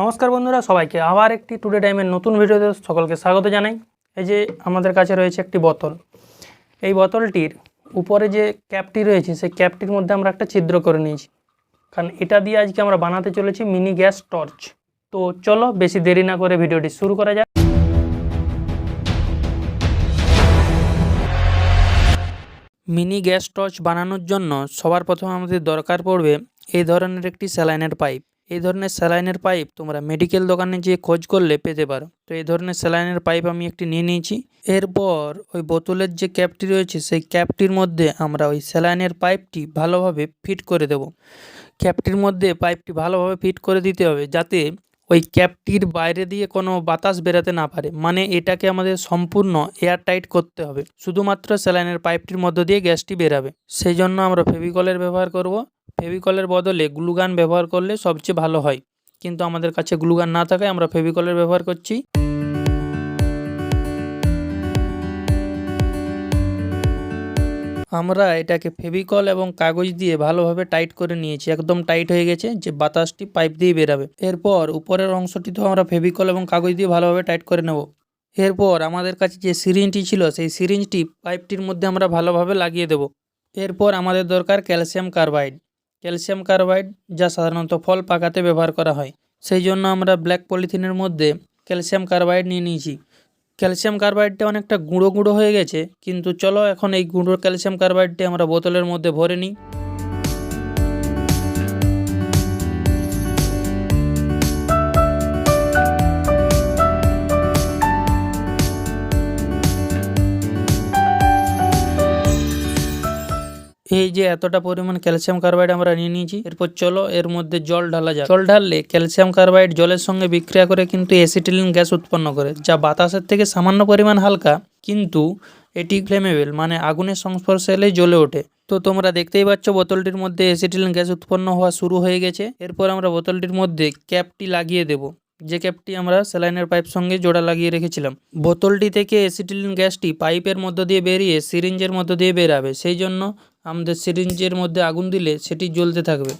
নমস্কার বন্ধুরা, সবাইকে আবার একটি টুডে টাইমের নতুন ভিডিওতে সকলকে স্বাগত জানাই। এই যে আমাদের কাছে রয়েছে একটি বোতল, এই বোতলটির উপরে যে ক্যাপটি রয়েছে, সেই ক্যাপটির মধ্যে আমরা একটা ছিদ্র করে নিয়েছি। কারণ এটা দিয়ে আজকে আমরা বানাতে চলেছি মিনি গ্যাস টর্চ। তো চলো বেশি দেরি না করে ভিডিওটি শুরু করা যাক। মিনি গ্যাস টর্চ বানানোর জন্য সবার প্রথমে আমাদের দরকার পড়বে এই ধরনের একটি স্যালাইনের পাইপ। এই ধরনের স্যালাইনের পাইপ তোমরা মেডিকেল দোকানে যেয়ে খোঁজ করলে পেতে পারো। তো এই ধরনের স্যালাইনের পাইপ আমি একটি নিয়ে নিয়েছি। এরপর ওই বোতলের যে ক্যাপটি রয়েছে, সেই ক্যাপটির মধ্যে আমরা ওই স্যালাইনের পাইপটি ভালোভাবে ফিট করে দেব। ক্যাপটির মধ্যে পাইপটি ভালোভাবে ফিট করে দিতে হবে যাতে ওই ক্যাপটির বাইরে দিয়ে কোনো বাতাস বেরাতে না পারে। মানে এটাকে আমাদের সম্পূর্ণ এয়ার টাইট করতে হবে। শুধুমাত্র স্যালাইনের পাইপটির মধ্য দিয়ে গ্যাসটি বেরাবে। সেই জন্য আমরা ফেভিকলের ব্যবহার করব। ফেভিকলের বদলে গ্লুগান ব্যবহার করলে সবচেয়ে ভালো হয়। কিন্তু আমাদের কাছে গ্লুগান না থাকায় আমরা ফেভিকলের ব্যবহার করছি। আমরা এটাকে ফেভিকল এবং কাগজ দিয়ে ভালোভাবে টাইট করে নিয়েছি, একদম টাইট হয়ে গেছে, যে বাতাসটি পাইপ দিয়ে বেরাবে। এরপর উপরের অংশটি তো আমরা ফেভিকল এবং কাগজ দিয়ে ভালোভাবে টাইট করে নেব। এরপর আমাদের কাছে যে সিরিঞ্জটি ছিল, সেই সিরিঞ্জটি পাইপটির মধ্যে আমরা ভালোভাবে লাগিয়ে দেব। এরপর আমাদের দরকার ক্যালসিয়াম কার্বাইড। ক্যালসিয়াম কার্বাইড যা সাধারণত ফল পাকাতে ব্যবহার করা হয়। সেই জন্য আমরা ব্ল্যাক পলিথিনের মধ্যে ক্যালসিয়াম কার্বাইড নিয়ে নিয়েছি। ক্যালসিয়াম কার্বাইডটা অনেকটা গুঁড়ো গুঁড়ো হয়ে গেছে, কিন্তু চলো এখন এই গুঁড়ো ক্যালসিয়াম কার্বাইডটি আমরা বোতলের মধ্যে ভরে নিই। এই যে এতটা পরিমাণ ক্যালসিয়াম কার্বাইড আমরা নিয়ে নিয়েছি, এরপর চলো এর মধ্যে জল ঢালা যায় জল ঢাললে ক্যালসিয়াম কার্বাইড জলের সঙ্গে বিক্রিয়া করে কিন্তু অ্যাসিটিলিন গ্যাস উৎপন্ন করে, যা বাতাসের থেকে সামান্য পরিমাণ হালকা, কিন্তু এটি ফ্লেমেবেল মানে আগুনের সংস্পর্শে এলেই জ্বলে ওঠে। তো তোমরা দেখতেই পাচ্ছ বোতলটির মধ্যে অ্যাসিটিলিন গ্যাস উৎপন্ন হওয়া শুরু হয়ে গেছে। এরপর আমরা বোতলটির মধ্যে ক্যাপটি লাগিয়ে দেব, যে ক্যাপটি আমরা স্যালাইনের পাইপ সঙ্গে জোড়া লাগিয়ে রেখেছিলাম। বোতলটি থেকে অ্যাসিটিলিন গ্যাসটি পাইপের মধ্য দিয়ে বেরিয়ে সিরিঞ্জের মধ্য দিয়ে বেরাবে সেই জন্য আমাদের সিরিঞ্জের মধ্যে আগুন দিলে সেটি জ্বলতে থাকবে।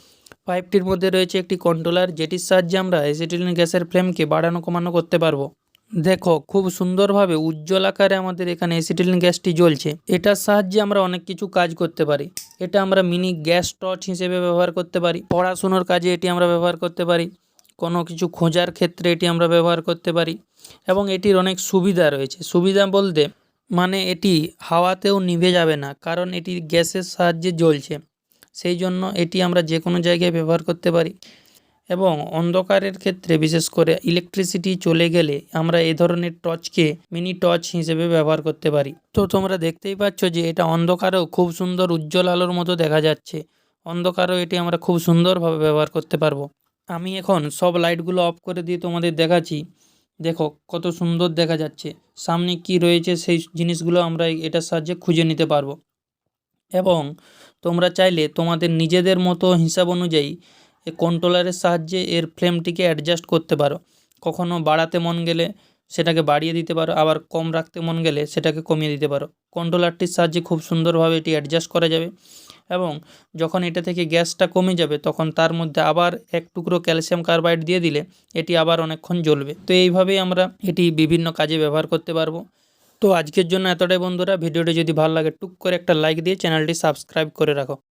পাইপটির মধ্যে রয়েছে একটি কন্ট্রোলার যেটির সাহায্যে আমরা অ্যাসিটিলিন গ্যাসের ফ্লেমকে বাড়ানো কমানো করতে পারব। দেখো, খুব সুন্দরভাবে উজ্জ্বল আকারে আমাদের এখানে অ্যাসিটিলিন গ্যাসটি জ্বলছে। এটার সাহায্যে আমরা অনেক কিছু কাজ করতে পারি। এটা আমরা মিনি গ্যাস টর্চ হিসেবে ব্যবহার করতে পারি। পড়াশুনোর কাজে এটি আমরা ব্যবহার করতে পারি। কোনো কিছু খোঁজার ক্ষেত্রে এটি আমরা ব্যবহার করতে পারি। এবং এটির অনেক সুবিধা রয়েছে। সুবিধা বলতে মানে এটি হাওয়াতেও নিভে যাবে না, কারণ এটি গ্যাসের সাহায্যে জ্বলছে। সেই জন্য এটি আমরা যে কোনো জায়গায় ব্যবহার করতে পারি। এবং অন্ধকারের ক্ষেত্রে, বিশেষ করে ইলেকট্রিসিটি চলে গেলে, আমরা এ ধরনের টর্চকে মিনি টর্চ হিসেবে ব্যবহার করতে পারি। তো তোমরা দেখতেই পাচ্ছ যে, এটা অন্ধকারেও খুব সুন্দর উজ্জ্বল আলোর মতো দেখা যাচ্ছে। অন্ধকারও এটি আমরা খুব সুন্দরভাবে ব্যবহার করতে পারব। আমি এখন সব লাইটগুলো অফ করে দিয়ে তোমাদের দেখাচ্ছি। দেখো, কত সুন্দর দেখা যাচ্ছে। সামনে কি রয়েছে সেই জিনিসগুলো আমরা এটার সাহায্যে খুঁজে নিতে পারব। এবং তোমরা চাইলে তোমাদের নিজেদের মতো হিসাব অনুযায়ী কন্ট্রোলারের সাহায্যে এর ফ্লেমটিকে অ্যাডজাস্ট করতে পারো। কখনো বাড়াতে মন গেলে সেটাকে বাড়িয়ে দিতে পারো। আবার কম রাখতে মন গেলে সেটাকে কমিয়ে দিতে পারো। কন্ট্রোলারটির সাহায্যে খুব সুন্দরভাবে এটি অ্যাডজাস্ট করা যাবে এবং যখন এটা থেকে গ্যাসটা কমে যাবে তখন তার মধ্যে আবার এক টুকরো ক্যালসিয়াম কার্বাইড দিয়ে দিলে এটি আবার অনেকক্ষণ জ্বলবে। তো এইভাবেই আমরা এটি বিভিন্ন কাজে ব্যবহার করতে পারব। তো আজকের জন্য এতটাই বন্ধুরা। ভিডিওটি যদি ভালো লাগে টুক করে একটা লাইক দিয়ে চ্যানেলটি সাবস্ক্রাইব করে রাখো।